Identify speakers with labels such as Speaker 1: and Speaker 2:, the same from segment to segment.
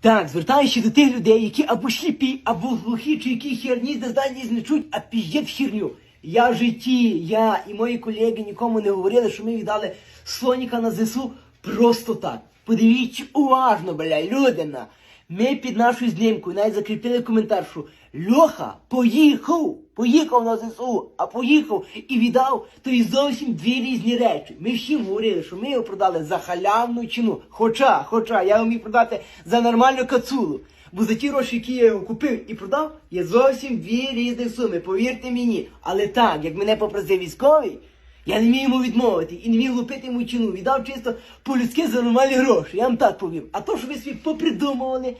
Speaker 1: Так, звертаючись до тих людей, які або сліпі, або глухі, чи які херні не чуть, а піздять херню. Я в житті, я і мої колеги нікому не говорили, що ми віддали слоніка на ЗСУ просто так. Подивіться уважно, бля, людина. Ми під нашою знімкою навіть закріпили коментар, що Льоха поїхав, поїхав на ЗСУ, а поїхав і віддав, то зовсім дві різні речі. Ми всім говорили, що ми його продали за халявну ціну. Хоча, хоча, я його міг продати за нормальну кацулу. Бо за ті гроші, які я його купив і продав, є зовсім дві різні суми, повірте мені. Але так, як мене попросив військовий, я не міг йому відмовити і не міг лупити йому ціну. Віддав чисто по-людськи за нормальні гроші. Я вам так повім. А то, що ви собі попридумували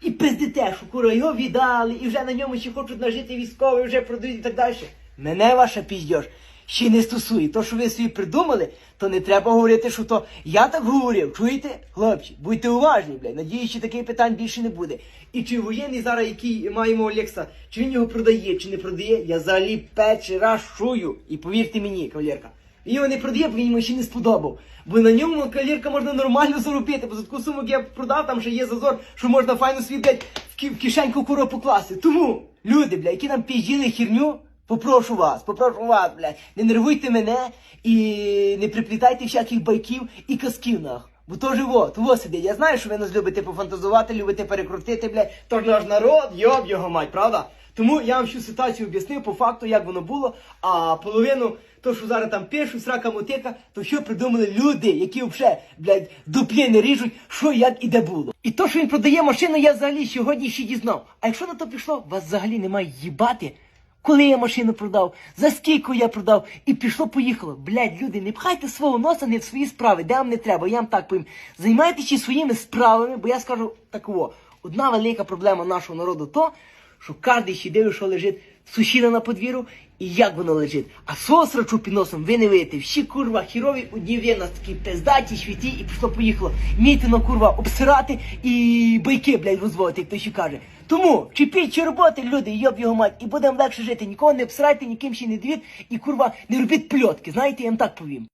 Speaker 1: і пиздите, що кура його віддали, і вже на ньому ще хочуть нажити військові, вже продають і так далі. Мене ваша піздьош ще не стосує. То, що ви собі придумали, то не треба говорити, що то я так говорив. Чуєте, хлопці? Будьте уважні, блядь. Надіюсь, що таких питань більше не буде. І чи воєнний зараз, який маємо Олекса, чи він його продає, чи не продає, я взагалі перший раз чую. І повірте мені, кавалерка. Він його не продає, бо він йому ще не сподобав. Бо на ньому кавалерка можна нормально заробити, бо за таку суму, як я продав, там ще є зазор, що можна файно собі, блядь, в кишеньку куро покласти. Тому, люди, блядь, які нам пізділи херню, Попрошу вас, попрошу вас, блядь, не нервуйте мене і не приплітайте всяких байків і казків нах. Бо то живо, того сидить. Я знаю, що ви нас любите пофантазувати, любите перекрутити, блядь. То наш народ, йоб його мать, правда? Тому я вам всю ситуацію об'яснив по факту, як воно було, а половину, то, що зараз там пишуть, срака мотика, то що придумали люди, які взагалі, блядь, дуплі не ріжуть, що як і де було. І то, що він продає машину, я взагалі сьогодні ще дізнав. А якщо на то пішло, вас взагалі немає їбати. Коли я машину продав, за скільки я продав, і пішло, поїхало. Блядь, люди, не пхайте свого носа не в свої справи, де вам не треба, я вам так повім. Займайтеся своїми справами, бо я скажу такого. Одна велика проблема нашого народу то, що кожен ще дивить, що лежить сусіда на подвір'ю і як воно лежить. А свого срачу під носом ви не виєте. Всі курва хірові, одні ви нас такі пиздаті, світі, і пішло поїхало. Мійте на курва обсирати і байки, блядь, розводити, як то ще каже. Тому чіпіть чи роботи, люди, йоб його мать, і будемо легше жити. Нікого не обсирайте, ніким ще не дивіть, і курва не робіть пльотки. Знаєте, я вам так повім.